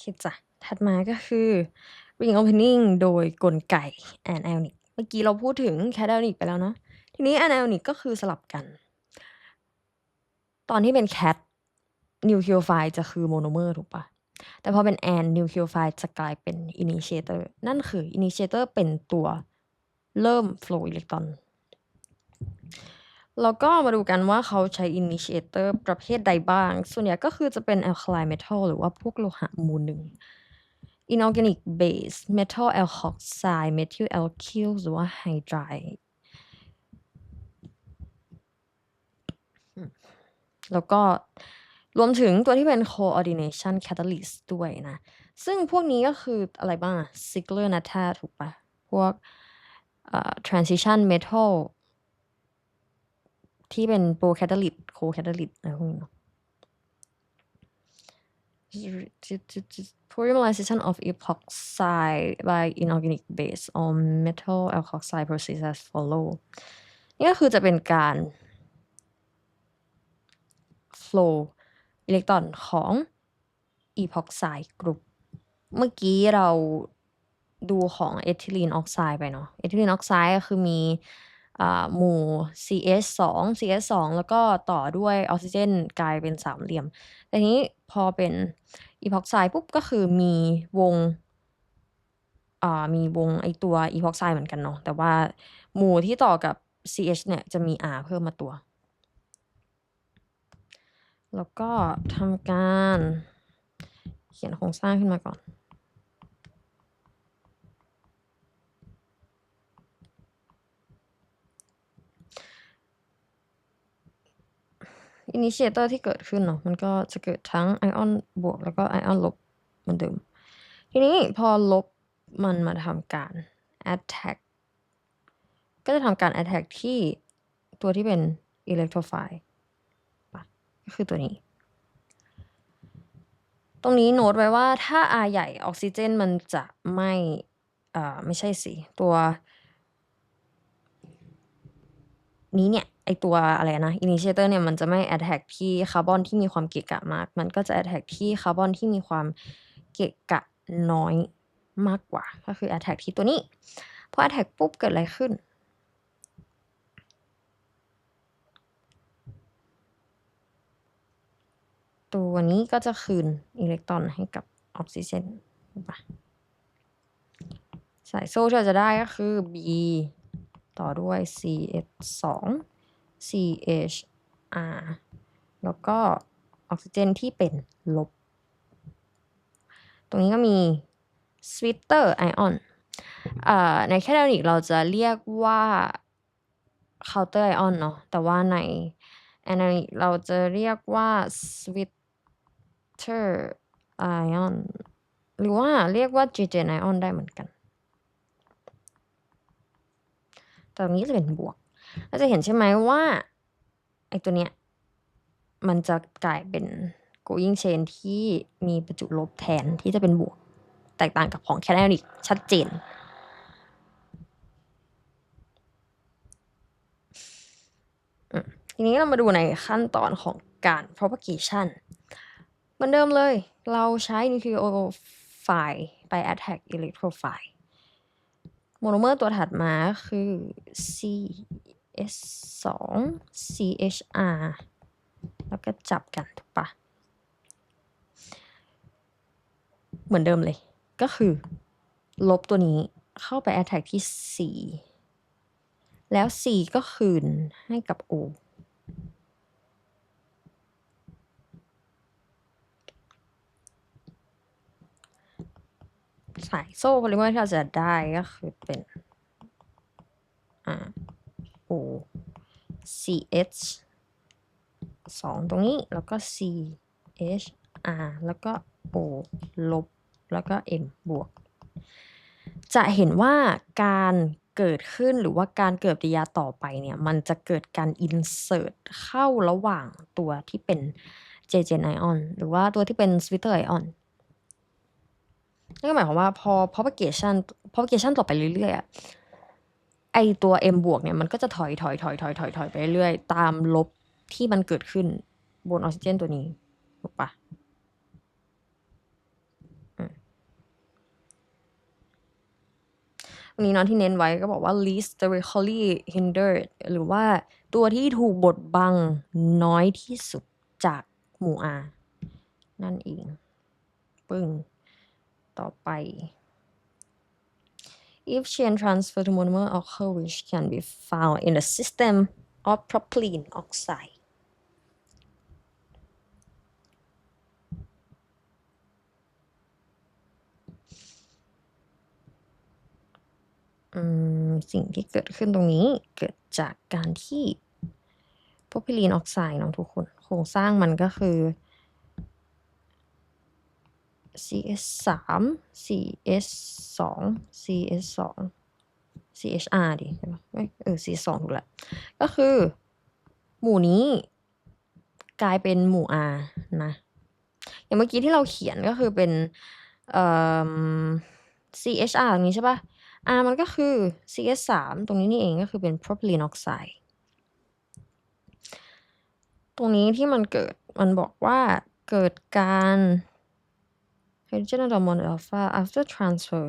คิดจ้ะ ถัดมาก็คือ ring opening โดยกลไก anionic เมื่อกี้เราพูดถึง cationic ไปแล้วเนาะ ทีนี้ anionic ก็คือสลับกัน ตอนที่เป็น cat nucleophile จะคือ monomer ถูกปล่าแต่พอเป็น an nucleophile จะกลายเป็น initiator นั่นคือ initiator เป็นตัวเริ่ม flow อิเล็กตรอน แล้วก็มาดูกันว่าเขาใช้ initiator ประเภทใดบ้าง ส่วนใหญ่ก็คือจะเป็น alkali metal หรือว่าพวกโลหะมูลหนึ่ง inorganic base metal alkoxide methyl alkyl หรือว่า hydride แล้วก็รวมถึงตัวที่เป็น coordination catalyst ด้วยนะ ซึ่งพวกนี้ก็คืออะไรบ้างอะ Ziegler Natta ถูกปล่าพวกอ่า transition metal ที่เป็นโปรแคตาลิตโคแคตาลิตอะไรพวกนี้เนาะ polymerization of epoxide by inorganic base or metal alkoxide process as follow นี่ก็คือจะเป็นการ flow อิเล็กตรอนของอีพ็อกไซด์กรุ๊ปเมื่อกี้เราดูของเอทิลีนออกไซด์ไปเนาะเอทิลีนออกไซด์ก็คือมี หมู่ CH2 CH2 แล้วก็ต่อด้วยออกซิเจนกลายเป็นสามเหลี่ยม แต่นี้พอเป็น epoxide ปุ๊บก็คือมีวงมีวงไอตัว epoxide เหมือนกันเนาะ แต่ว่าหมู่ที่ต่อกับ CH เนี่ยจะมี R เพิ่มมาตัว แล้วก็ทำการเขียนโครงสร้างขึ้นมาก่อน initiator ที่เกิดขึ้นเนาะมันก็จะเกิดทั้งไอออนบวกแล้วก็ไอออนลบเหมือนเดิม ทีนี้พอลบมันมาทำการ attack ก็จะทำการ attack ที่ตัวที่เป็น electrophile ปะก็คือตัวนี้ ตรงนี้โน้ตไว้ว่าถ้า R ใหญ่ออกซิเจนมันจะไม่ อ่า ไม่ใช่สิ ตัว นี้เนี่ยไอตัวอะไรนะ initiator เนี่ยมันจะไม่ attack ที่คาร์บอนที่มีความเกะกะมาก มันก็จะ attack ที่คาร์บอนที่มีความเกะกะน้อยมากกว่า ก็คือ attack ที่ตัวนี้ พอ attack ปุ๊บเกิดอะไรขึ้น ตัวนี้ก็จะคืนอิเล็กตรอนให้กับออกซิเจนถูกเปล่โซ่ที่เราจะได้ก็คือ B ต่อด้วย CH2 CHR แล้วก็ออกซิเจนที่เป็นลบ ตรงนี้ก็มี sweeter ion อ่าใน cationic เราจะเรียกว่า counter ion เนาะแต่ว่าใน anionic เราจะเรียกว่า sweeter ion หรือว่าเรียกว่า JJ ion ได้เหมือนกัน ตรงนี้จะเป็นบวกเราจะเห็นใช่ไหมว่าไอ้ตัวเนี้ยมันจะกลายเป็น going chain ที่มีประจุลบแทนที่จะเป็นบวก แตกต่างกับของ cationic ชัดเจน ทีนี้เรามาดูในขั้นตอนของการ propagation เหมือนเดิมเลย เราใช้ nucleophile ไป attack electrophile โมโนเมอร์ตัวถัดมาคือ CS 2 CHR แล้วก็จับกันถูกปะเหมือนเดิมเลย ก็คือ ลบตัวนี้เข้าไป attack ที่ 4 แล้ว 4 ก็คืนให้กับ O สายโซ่ polymer ที่เราจะได้ก็คือเป็นอ่า O CH 2 ตรงนี้แล้วก็ CHR แล้วก็ O ลบ แล้วก็ M บวก จะเห็นว่าการเกิดขึ้นหรือว่าการเกิดปฏิกิริยาต่อไปเนี่ย มันจะเกิดการ insert เข้าระหว่างตัวที่เป็น JJ ion หรือว่าตัวที่เป็น sweeter ion นั่ นั่นก็หมายความว่าพอ propagation propagation ต่อไปเรื่อยๆไอตัว m บวกเนี่ยมันก็จะถอยถอยถอยถอยถอยถอยไปเรื่อยตามลบที่มันเกิดขึ้นบนออกซิเจนตัวนี้ ถูกปะวันนี้น้องที่เน้นไว้ก็บอกว่า least directly hindered หรือว่าตัวที่ถูกบดบังน้อยที่สุดจากหมู่อานั่นเอง ปึ้ง ต่อไป if chain transfer to monomer occur which can be found in the system of propylene oxide สิ่งที่เกิดขึ้นตรงนี้เกิดจากการที่พวกพิลีนออกไซด์เนาะทุกคน โครงสร้างมันก็คือ CS 3 CS 2 CS 2 CHR ดิใช่ไหมเอออ CS 2ถูกแล้วก็คือ หมู่นี้ กลายเป็นหมู่ R นะ อย่างเมื่อกี้ที่เราเขียนก็คือเป็นเอ่อ CHR ตรงนี้ใช่ปะ R มันก็คือ CS 3ตรงนี้นี่เองก็คือเป็น propylene oxide ตรงนี้ที่มันเกิดมันบอกว่าเกิดการ hydrogen atom on alpha after transfer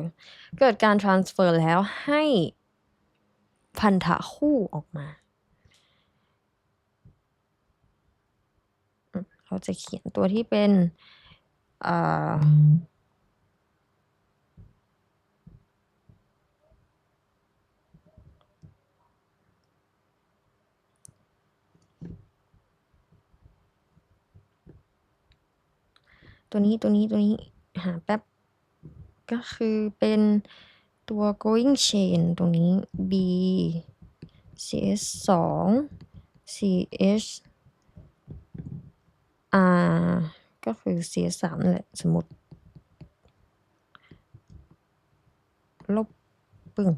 เกิดการ transfer แล้วให้พันธะคู่ออกมาเราจะเขียนตัวที่เป็นตัวนี้ตัวนี้ตัวนี้ หาแป๊บ ก็คือเป็นตัว going chain ตรงนี้ B CS 2 CH R ก็คือ CS 3นั่นแหละสมมติ ลบปึ้ง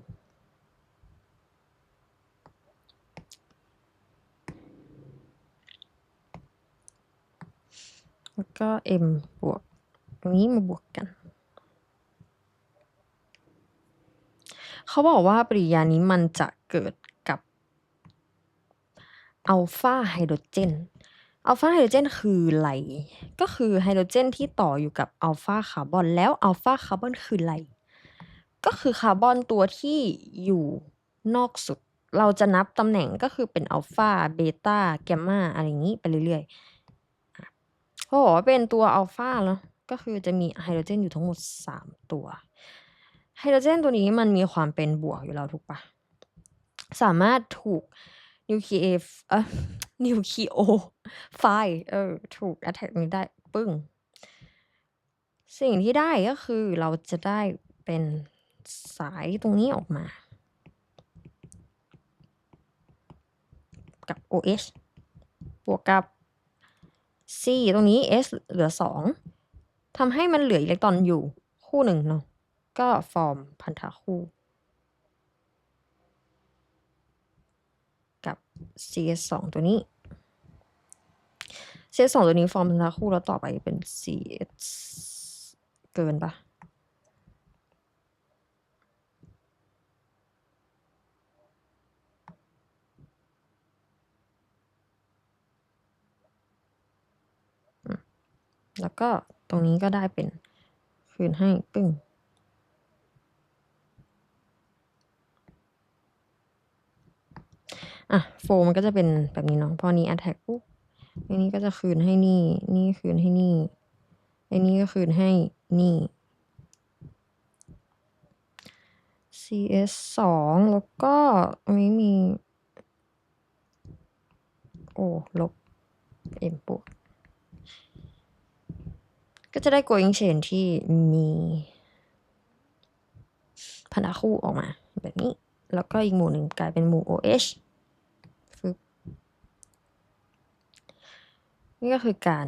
แล้วก็ M บวก ตรงนี้มาบวกกัน เขาบอกว่าปฏิกิริยานี้มันจะเกิดกับอัลฟาไฮโดรเจนอัลฟาไฮโดรเจนคืออะไรก็คือไฮโดรเจนที่ต่ออยู่กับอัลฟาคาร์บอนแล้วอัลฟาคาร์บอนคืออะไรก็คือคาร์บอนตัวที่อยู่นอกสุด เราจะนับตำแหน่งก็คือเป็นอัลฟาเบต้าแกมมาอะไรอย่างนี้ไปเรื่อยๆอะเขาบอกว่าเป็นตัวอัลฟาเนาะ ก็คือจะมีไฮโดรเจนอยู่ทั้งหมด 3 ตัวไฮโดรเจนตัวนี้มันมีความเป็นบวกอยู่แล้วถูกปะสามารถถูกนิวเคลียเอ่อนิวเคลีโอไฟเออถูก attack นี้ได้ปึ้ง สิ่งที่ได้ก็คือเราจะได้เป็นสายตรงนี้ออกมา กับ OH บวกกับ C ตรงนี้ S เหลือ 2 ทำให้มันเหลืออิเล็กตรอนอยู่คู่หนึ่งเนาะก็ฟอร์มพันธะคู่ กับ CS 2 ตัวนี้ CS 2 ตัวนี้ฟอร์มพันธะคู่แล้วต่อไปเป็น CS เกินปะแล้วก็ ตรงนี้ก็ได้เป็นคืนให้ปึ้งอะโฟมันก็จะเป็นแบบนี้เนาะพอนี้ attack ปุ๊บอันนี้ก็จะคืนให้นี่ นี่คืนให้นี่ไอันนี้ก็คืนให้นี่ CS สองแล้วก็อันนี้มี โอ้ ลบ M บวก ก็จะได้ going chain ที่มีพันธะคู่ออกมา แบบนี้ แล้วก็อีกหมู่หนึ่งกลายเป็นหมู่ OH นี่ก็คือการ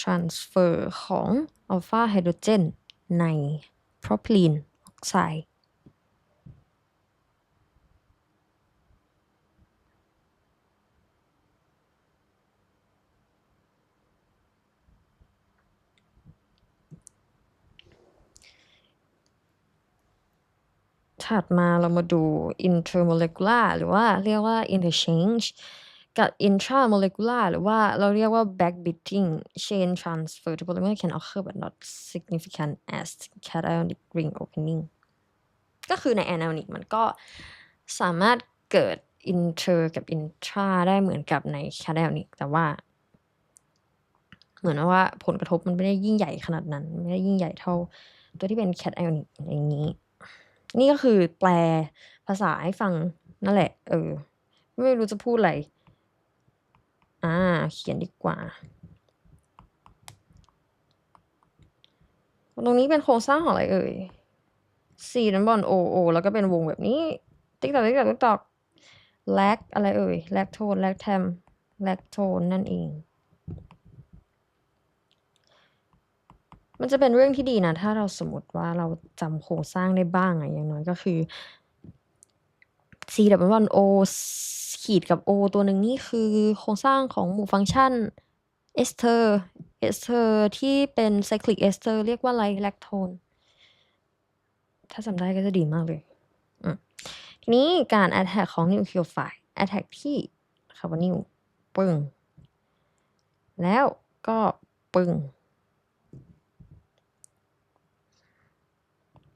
transfer ของอัลฟาไฮโดรเจนใน propylene oxide ถัดมาเรามาดู intermolecular หรือว่าเรียกว่า interchange กับ intramolecular หรือว่าเราเรียกว่า backbiting chain transfer to polymer can occur but not significant as cationic ring opening ก็คือใน anionic มันก็สามารถเกิด inter กับ intra ได้เหมือนกับใน cationic แต่ว่า เหมือนว่าผลกระทบมันไม่ได้ยิ่งใหญ่ขนาดนั้น ไม่ได้ยิ่งใหญ่เท่าตัวที่เป็น cationic อย่างนี้ นี่ก็คือแปลภาษาให้ฟังนั่นแหละ เออ ไม่รู้จะพูดอะไร อ่า เขียนดีกว่า ตรงนี้เป็นโครงสร้างของอะไรเอ่ย C นั้นบอล O O แล้วก็เป็นวงแบบนี้ ติ๊กตอกติ๊กตอกติ๊กตอกแลกอะไรเอ่ยแลกโทนแลกแทมแลกโทนนั่นเอง มันจะเป็นเรื่องที่ดีนะ ถ้าเราสมมติว่าเราจำโครงสร้างได้บ้างอะอย่างน้อยก็คือ C ดับเบิลบอล O ขีดกับ O ตัวหนึ่งนี่คือโครงสร้างของหมู่ฟังก์ชันเอสเทอร์เอสเทอร์ที่เป็นไซคลิกเอสเทอร์เรียกว่าไรแลคโทน ถ้าจำได้ก็จะดีมากเลยทีนี้การ attack ของ nucleophile attack ที่คาร์บอนิลปึ้งแล้วก็ปึ้ง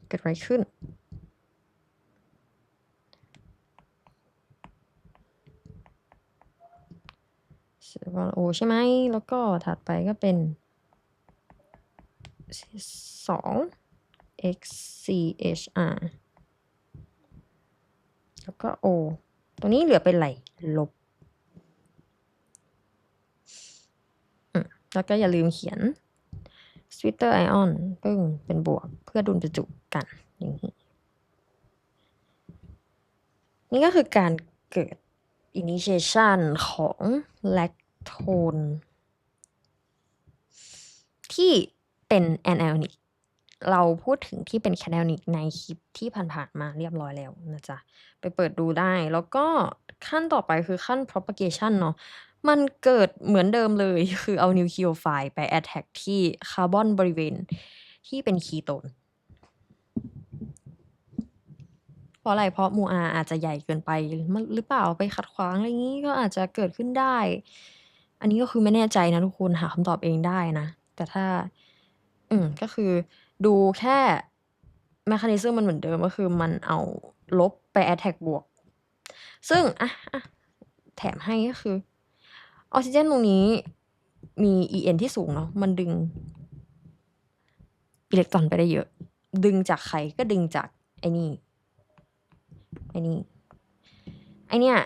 เกิดอะไรขึ้นว่าโอใช่ไหม แล้วก็ถัดไปก็เป็นสอง x c h r แล้วก็ o ตัวนี้เหลือเป็นไร ลบ แล้วก็อย่าลืมเขียน s w i t t e r ion ปึ้งเป็นบวกเพื่อดุลประจุกันอย่างนี้นี่ก็คือการเกิด initiation ของ lactone ที่เป็น anionic เราพูดถึงที่เป็น cationic ในคลิปที่ผ่านๆมาเรียบร้อยแล้วนะจ๊ะ ไปเปิดดูได้แล้วก็ขั้นต่อไปคือขั้น propagation เนาะ มันเกิดเหมือนเดิมเลย คือเอานิวคลีโอไฟล์ไป attack ที่คาร์บอนบริเวณที่เป็นคีโตน เพราะอะไร เพราะมูอาอาจจะใหญ่เกินไปหรือเปล่าไปขัดขวางอะไรงี้ก็อาจจะเกิดขึ้นได้ อันนี้ก็คือไม่แน่ใจนะทุกคนหาคำตอบเองได้นะ แต่ถ้า อืมก็คือดูแค่ mechanism มันเหมือนเดิมก็คือมันเอาลบไป attack บวก ซึ่งอะอะแถมให้ก็คือ ออกซิเจนตรงนี้มี En ที่สูงเนาะมันดึงอิเล็กตรอนไปได้เยอะ ดึงจากใครก็ดึงจากไอ้นี่ไอ้นี่ไอเนี่ย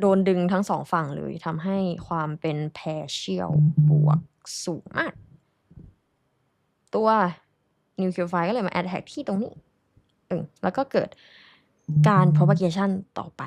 โดนดึงทั้งสองฝั่งเลยทำให้ความเป็น partial บวกสูงมาก ตัว nucleophile ก็เลยมา attack ที่ตรงนี้เออแล้วก็เกิดการ propagation ต่อไป